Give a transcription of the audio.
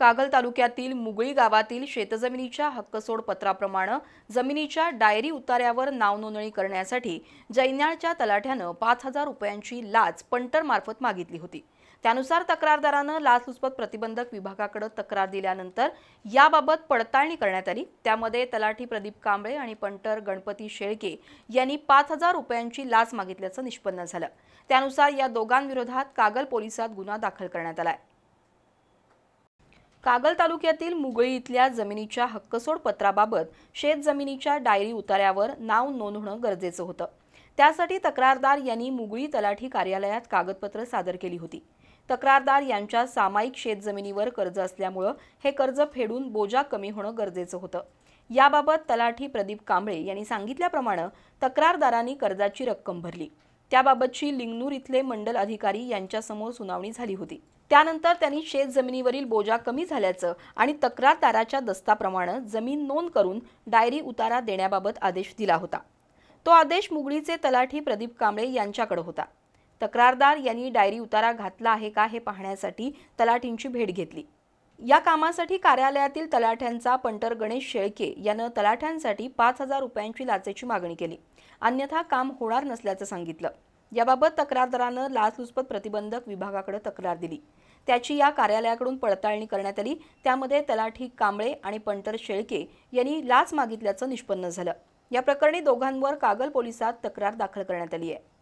कागल तालुक्यातील मुगळी गावातील शेतजमिनीच्या हक्कसोड पत्राप्रमाणे जमिनीच्या डायरी उतार्यावर नावनोंदणी करण्यासाठी जैन्याळच्या तलाठ्यानं पाच हजार रुपयांची लाच पंटरमार्फत मागितली होती. त्यानुसार तक्रारदारानं लाचलुचपत प्रतिबंधक विभागाकडे तक्रार दिल्यानंतर याबाबत पडताळणी करण्यात आली. त्यामध्ये तलाठी प्रदीप कांबळे आणि पंटर गणपती शेळके यांनी पाच हजार रुपयांची लाच मागितल्याचं निष्पन्न झालं. त्यानुसार या दोघांविरोधात कागल पोलिसात गुन्हा दाखल करण्यात आलाय. कागल तालुक्यातील मुगळी इथल्या जमिनीच्या हक्कसोड पत्राबाबत शेत जमिनीच्या डायरी उतार्यावर नाव नोंदवणं गरजेचं होतं. त्यासाठी तक्रारदार यांनी मुगळी तलाठी कार्यालयात कागदपत्र सादर केली होती. तक्रारदार यांच्या सामायिक शेतजमिनीवर कर्ज असल्यामुळं हे कर्ज फेडून बोजा कमी होणं गरजेचं होतं. याबाबत तलाठी प्रदीप कांबळे यांनी सांगितल्याप्रमाणे तक्रारदारांनी कर्जाची रक्कम भरली. त्याबाबतची लिंगनूर इथले मंडल अधिकारी यांच्यासमोर सुनावणी झाली होती. त्यानंतर त्यांनी शेत जमिनीवरील बोजा कमी झाल्याचं आणि तक्रारदाराच्या दस्ताप्रमाणे जमीन नोंद करून डायरी उतारा देण्याबाबत आदेश दिला होता. तो आदेश मुगळीचे तलाठी प्रदीप कांबळे यांच्याकडे होता. तक्रारदार यांनी डायरी उतारा घातला आहे का हे पाहण्यासाठी तलाठींची भेट घेतली. या कामासाठी कार्यालयातील तलाठ्यांचा पंटर गणेश शेळके यानं तलाठ्यांसाठी पाच हजार रुपयांची लाचेची मागणी केली. अन्यथा काम होणार नसल्याचं सांगितलं. याबाबत तक्रारदारानं लाचलुचपत प्रतिबंधक विभागाकडे तक्रार दिली. त्याची या कार्यालयाकडून पडताळणी करण्यात आली. त्यामध्ये तलाठी कांबळे आणि पंटर शेळके यांनी लाच मागितल्याचं निष्पन्न झालं. या प्रकरणी दोघांवर कागल पोलिसात तक्रार दाखल करण्यात आली आहे.